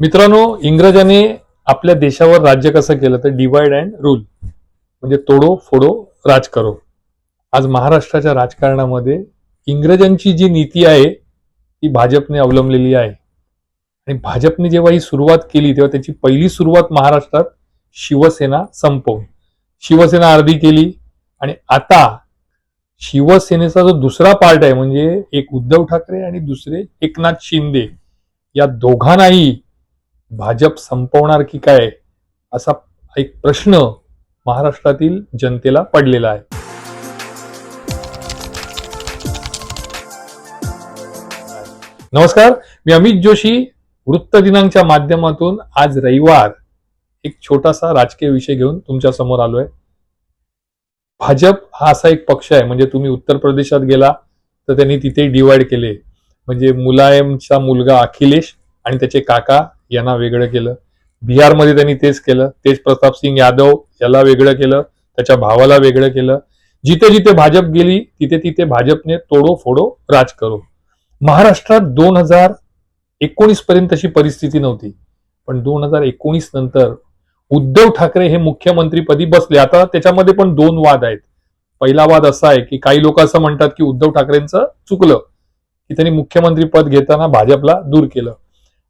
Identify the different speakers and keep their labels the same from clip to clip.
Speaker 1: मित्रांनो इंग्रजांनी आपल्या देशावर राज्य कसं केलं तर डिवाइड अँड रूल म्हणजे तोडो फोडो राज करो आज महाराष्ट्राच्या राजकारणामध्ये इंग्रजांची जी नीती आहे ती भाजपने अवलंबलेली आहे. आणि भाजपने जेव्हा ही सुरुवात केली तेव्हा त्याची पहिली सुरुवात महाराष्ट्रात शिवसेना संपवून. शिवसेना अर्धी केली आणि आता शिवसेनेचा जो दुसरा पार्ट आहे म्हणजे एक उद्धव ठाकरे आणि दुसरे एकनाथ शिंदे या दोघांनाही भाजप संपवणार की काय असा एक प्रश्न महाराष्ट्रातील जनतेला पडलेला आहे. नमस्कार मी अमित जोशी वृत्त दिनांकच्या माध्यमातून आज रविवार एक छोटासा राजकीय विषय घेऊन तुमच्यासमोर आलोय. भाजप हा असा एक पक्ष आहे म्हणजे तुम्ही उत्तर प्रदेशात गेला तर त्यांनी तिथे डिवाइड केले. म्हणजे मुलायमचा मुलगा अखिलेश आणि त्याचे काका यांना वेगळं केलं. बिहारमध्ये त्यांनी तेच केलं. तेज प्रताप सिंग यादव याला वेगळं केलं. त्याच्या भावाला वेगळं केलं. जिथे जिथे भाजप गेली तिथे तिथे भाजपने तोडो फोडो राज करो महाराष्ट्रात दोन हजार एकोणीस पर्यंत अशी परिस्थिती नव्हती. पण दोन हजार एकोणीस नंतर उद्धव ठाकरे हे मुख्यमंत्रीपदी बसले. आता त्याच्यामध्ये पण दोन वाद आहेत. पहिला वाद असा आहे की काही लोक असं म्हणतात की उद्धव ठाकरेंचं चुकलं की त्यांनी मुख्यमंत्री पद घेताना भाजपला दूर केलं.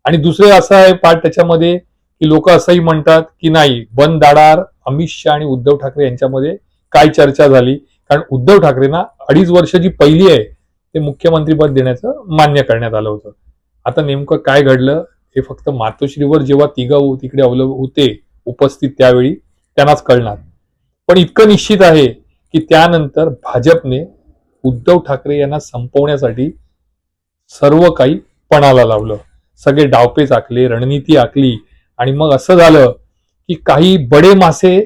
Speaker 1: आणि दुसरे असं आहे पार्ट त्याच्यामध्ये की लोक असंही म्हणतात की नाही बंद दाडार अमित शहा आणि उद्धव ठाकरे यांच्यामध्ये काय चर्चा झाली? कारण उद्धव ठाकरेंना अडीच वर्ष जी पहिली आहे ते मुख्यमंत्रीपद देण्याचं मान्य करण्यात आलं होतं. आता नेमकं काय घडलं? हे फक्त मातोश्रीवर जेव्हा तिघं तिकडे अवलंब होते उपस्थित त्यावेळी त्यांनाच कळणार. पण इतकं निश्चित आहे की त्यानंतर भाजपने उद्धव ठाकरे यांना संपवण्यासाठी सर्व काही पणाला लावलं. सगळे डावपेच आखले रणनीती आखली आणि मग असं झालं की काही बडे मासे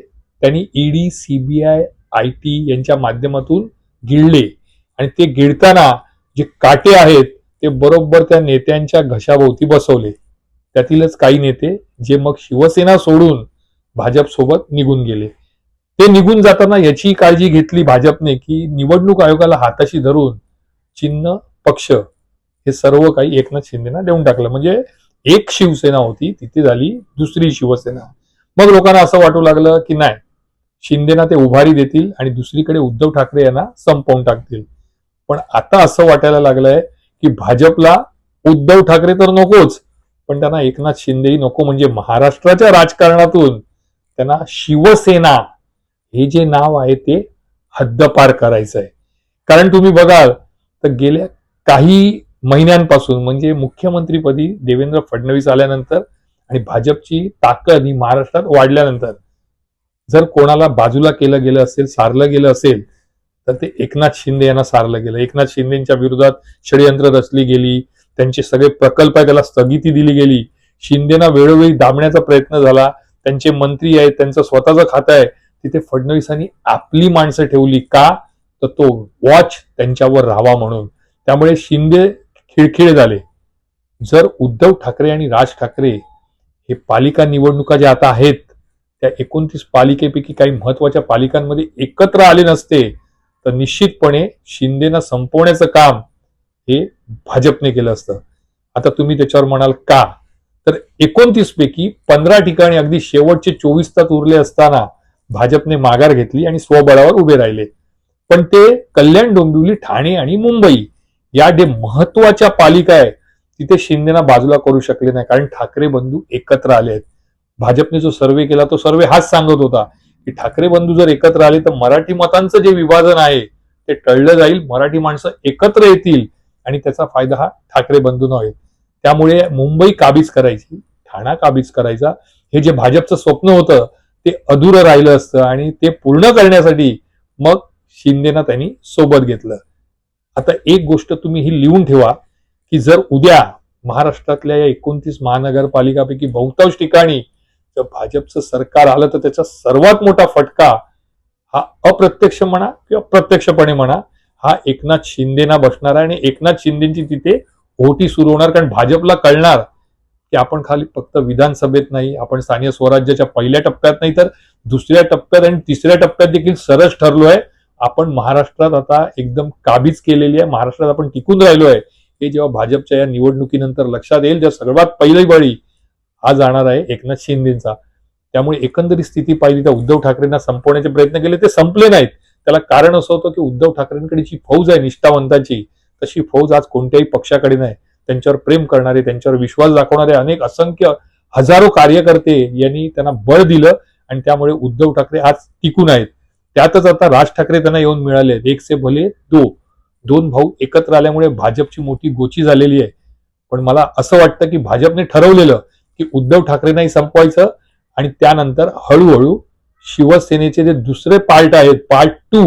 Speaker 1: त्यांनी ईडी सीबीआय आय टी यांच्या माध्यमातून गिळले. आणि ते गिळताना जे काटे आहेत ते बरोबर त्या नेत्यांच्या घशाभोवती बसवले. त्यातीलच काही नेते जे मग शिवसेना सोडून भाजप सोबत निघून गेले. ते निघून जाताना याची काळजी घेतली भाजपने की निवडणूक आयोगाला हाताशी धरून चिन्ह पक्ष हे सर्व काही एकनाथ शिंदेना देऊन टाकलं. म्हणजे एक शिवसेना होती तिथे झाली दुसरी शिवसेना. मग लोकांना असं वाटू लागलं की नाही शिंदेना ते उभारी देतील आणि दुसरीकडे उद्धव ठाकरे यांना संपवून टाकतील. पण आता असं वाटायला लागलंय की भाजपला उद्धव ठाकरे तर नकोच पण त्यांना एकनाथ शिंदेही नको. म्हणजे महाराष्ट्राच्या राजकारणातून त्यांना शिवसेना हे जे नाव आहे ते हद्दपार करायचं आहे कारण तुम्ही बघाल तर गेल्या काही महिन्यांपासून म्हणजे मुख्यमंत्रीपदी देवेंद्र फडणवीस आल्यानंतर आणि भाजपची ताकद ही महाराष्ट्रात वाढल्यानंतर जर कोणाला बाजूला केलं गेलं असेल सारलं गेलं असेल तर ते एकनाथ शिंदे यांना सारलं गेलं. एकनाथ शिंदेच्या विरोधात षडयंत्र रचली गेली त्यांचे सगळे प्रकल्प आहे त्याला स्थगिती दिली गेली. शिंदेना वेळोवेळी दाबण्याचा प्रयत्न झाला त्यांचे मंत्री आहेत त्यांचं स्वतःचं खातं आहे तिथे फडणवीसांनी आपली माणसं ठेवली का? तर तो वॉच त्यांच्यावर राहावा म्हणून. त्यामुळे शिंदे खिळखिळे झाले. जर उद्धव ठाकरे आणि राज ठाकरे हे पालिका निवडणुका ज्या आता आहेत त्या एकोणतीस पालिकेपैकी काही महत्त्वाच्या पालिकांमध्ये एकत्र आले नसते तर निश्चितपणे शिंदेना संपवण्याचं काम हे भाजपने केलं असतं. आता तुम्ही त्याच्यावर म्हणाल का? तर एकोणतीस पैकी पंधरा ठिकाणी अगदी शेवटचे चोवीस तास उरले असताना भाजपने माघार घेतली आणि स्वबळावर उभे राहिले. पण ते कल्याण डोंबिवली ठाणे आणि मुंबई या जे महत्त्वाच्या पालिका आहे तिथे शिंदेना बाजूला करू शकले नाही. कारण ठाकरे बंधू एकत्र आले आहेत. भाजपने जो सर्वे केला तो सर्वे हाच सांगत होता की ठाकरे बंधू जर एकत्र आले तर मराठी मतांचं जे विभाजन आहे ते टळलं जाईल. मराठी माणसं एकत्र येतील आणि त्याचा फायदा हा ठाकरे बंधूंना होईल. त्यामुळे मुंबई काबीज करायची ठाणा काबीज करायचा. हे जे भाजपचं स्वप्न होतं ते अधुरं राहिलं असतं आणि ते पूर्ण करण्यासाठी मग शिंदेना त्यांनी सोबत घेतलं. आता एक गोष्ट तुम्ही ही लिहून ठेवा की जर उद्या महाराष्ट्रातल्या या एकोणतीस महानगरपालिकापैकी बहुतांश ठिकाणी जर भाजपचं सरकार आलं तर त्याचा सर्वात मोठा फटका हा अप्रत्यक्ष म्हणा किंवा प्रत्यक्षपणे म्हणा हा एकनाथ शिंदेना बसणार आहे. आणि एकनाथ शिंदेची तिथे ओटी सुरू होणार कारण भाजपला कळणार की आपण खाली फक्त विधानसभेत नाही आपण स्थानीय स्वराज्याच्या पहिल्या टप्प्यात नाही तर दुसऱ्या टप्प्यात आणि तिसऱ्या टप्प्यात देखील सरस ठरलोय. आपण महाराष्ट्रात आता एकदम काबीज केलेली आहे महाराष्ट्रात आपण टिकून राहिलो आहे हे जेव्हा भाजपच्या या निवडणुकीनंतर लक्षात येईल जेव्हा सर्वात पहिली बळी हा जाणार आहे एकनाथ शिंदेचा. त्यामुळे एकंदरीत स्थिती पाहिली तर उद्धव ठाकरेंना संपवण्याचे प्रयत्न केले ते संपले नाहीत. त्याला कारण असं होतं की उद्धव ठाकरेंकडे जी फौज आहे निष्ठावंताची तशी फौज आज कोणत्याही पक्षाकडे नाही. त्यांच्यावर प्रेम करणारे त्यांच्यावर विश्वास दाखवणारे अनेक असंख्य हजारो कार्यकर्ते यांनी त्यांना बळ दिलं आणि त्यामुळे उद्धव ठाकरे आज टिकून आहेत. त्यातच आता राज ठाकरे त्यांना येऊन मिळाले आहेत. एक से भले दो. दोन भाऊ एकत्र आल्यामुळे भाजपची मोठी गोची झालेली आहे. पण मला असं वाटतं की भाजपने ठरवलेलं की उद्धव ठाकरेंनाही संपवायचं आणि त्यानंतर हळूहळू शिवसेनेचे जे दुसरे पार्ट आहेत पार्ट टू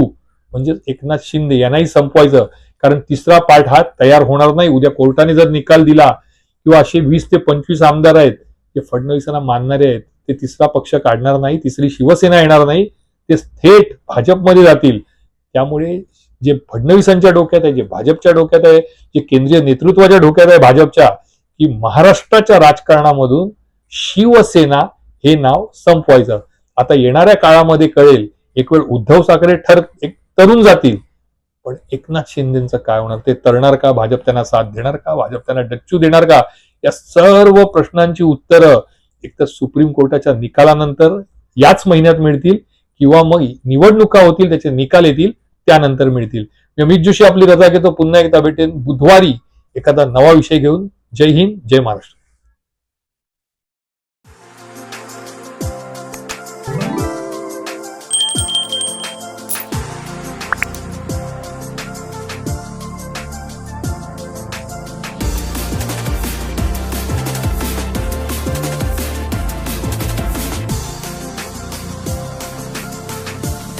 Speaker 1: म्हणजे एकनाथ शिंदे यांनाही संपवायचं. कारण तिसरा पार्ट हा तयार होणार नाही. उद्या कोर्टाने जर निकाल दिला किंवा असे वीस ते पंचवीस आमदार आहेत जे फडणवीसांना मानणारे आहेत ते तिसरा पक्ष काढणार नाही तिसरी शिवसेना येणार नाही. ते थेट भाजपमध्ये जातील. त्यामुळे जे फडणवीसांच्या डोक्यात आहे जे भाजपच्या डोक्यात आहे जे केंद्रीय नेतृत्वाच्या डोक्यात आहे भाजपच्या की महाराष्ट्राच्या राजकारणामधून शिवसेना हे नाव संपवायचं. आता येणाऱ्या काळामध्ये कळेल एक वेळ उद्धव ठाकरे ठर एक तरुण जातील. पण एकनाथ शिंदेचं काय होणार? ते तरणार का? भाजप त्यांना साथ देणार का? भाजप त्यांना डच्चू देणार का? या सर्व प्रश्नांची उत्तरं एक तर सुप्रीम कोर्टाच्या निकालानंतर याच महिन्यात मिळतील. किंवा मग निवडणुका होतील त्याचे निकाल येतील त्यानंतर मिळतील. अमित जोशी आपली रजा घेतो. पुन्हा एकदा भेटेन बुधवारी एखादा नवा विषय घेऊन. जय हिंद जय महाराष्ट्र.